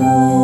Oh.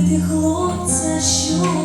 Любити хлопця, що